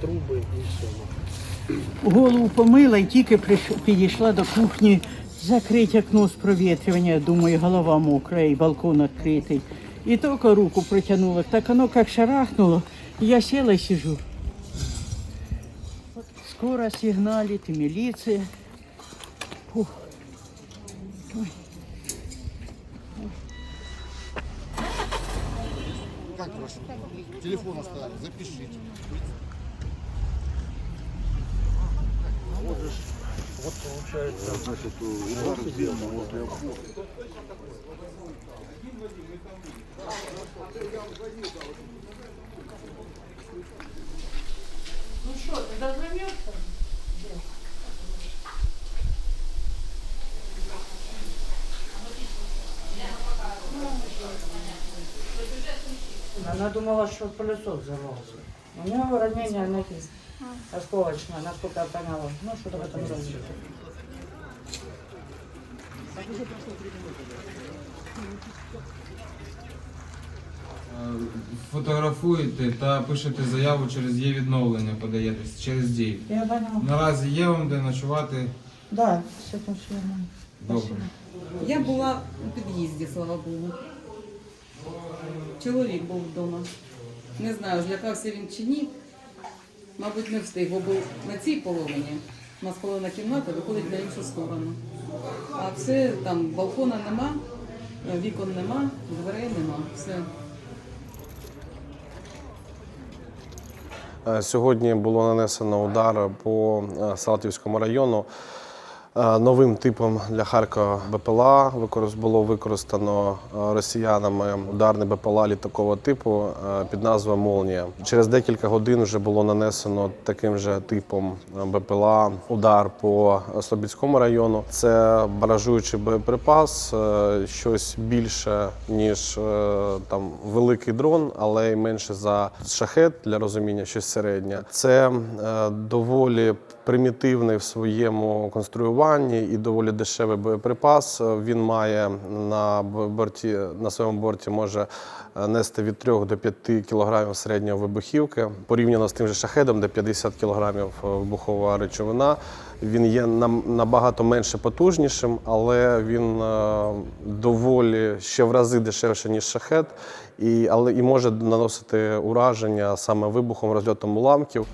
Труби і все. Голову помила і тільки підійшла до кухні закрити окно з провітрювання. Думаю, голова мокра і балкон відкритий. І тільки руку протягнула, так воно як шарахнуло, я сіла і сижу. Скоро сигналит и милиция. Фух. Как ваш телефон оставили? Запишите. Вот получается. Значит, удар сделан возле Ну разорвешься? Она думала, что пылесос взорвался. У нее ранение ноги осколочное, насколько я поняла. Ну, что-то в этом роде. Фотографуєте та пишете заяву через є відновлення, подаєтесь через. Я поняла. Наразі є вам де ночувати. Да, с этим все нормально. Добре. Я була у під'їзді, слава Богу. Чоловік був вдома. Не знаю, злякався він чи ні. Мабуть, не встиг, бо був на цій половині. У нас половина кімнати виходить на іншу сторону. А все там балкона нема, вікон нема, дверей нема. Все. Сьогодні було нанесено удар по е, Салтівському району. Е, Новим типом для Харкова БПЛА було використано е, росіянами ударне БПЛА літакового типу е, під назвою Молнія. Через декілька годин вже було нанесено таким же типом БПЛА удар по Слобідському району. Це баражуючий боєприпас, щось більше ніж там великий дрон, але й менше за шахет для розуміння, щось середнє. Це доволі примітивний в своєму конструюванні і доволі дешевий боєприпас. Е, Він має на борті на своєму борті може е, нести від 3 до 5 кілограмів середньої вибухівки. Порівняно з тим же шахедом, де 50 кілограмів е, вибухова речовина. Він є набагато менше потужнішим, але він доволі ще в рази дешевше, ніж шахет, і, але і може наносити ураження саме вибухом, розльотом уламків.